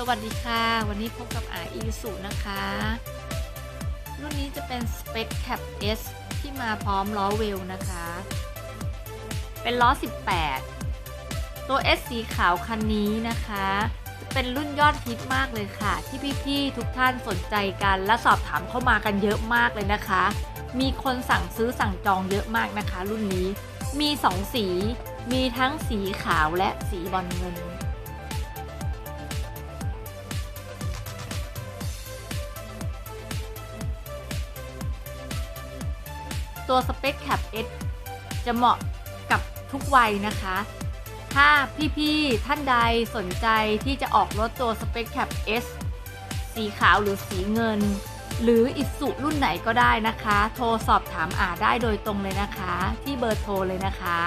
สวัสดีค่ะ วันนี้พบกับอาอีสุนะคะ รุ่นนี้จะเป็น Spec Cap S ที่มาพร้อมล้อเวลนะคะ เป็นล้อ 18 ตัว S สีขาวคันนี้นะคะ จะเป็นรุ่นยอดฮิตมากเลยค่ะ ที่พี่ๆทุกท่านสนใจกันและสอบถามเข้ามากันเยอะมากเลยนะคะ มีคนสั่งซื้อสั่งจองเยอะมากนะคะ รุ่นนี้มี 2 สี มีทั้งสีขาวและสีบอลเงิน ตัว Spec Cap S จะเหมาะกับทุกวัยนะคะ ถ้าพี่ๆท่านใดสนใจที่จะออกรถตัว Spec Cap S สีขาวหรือสีเงิน หรืออิสุรุ่นไหนก็ได้นะคะ โทรสอบถามอาได้โดยตรงเลยนะคะ ที่เบอร์โทรเลยนะคะ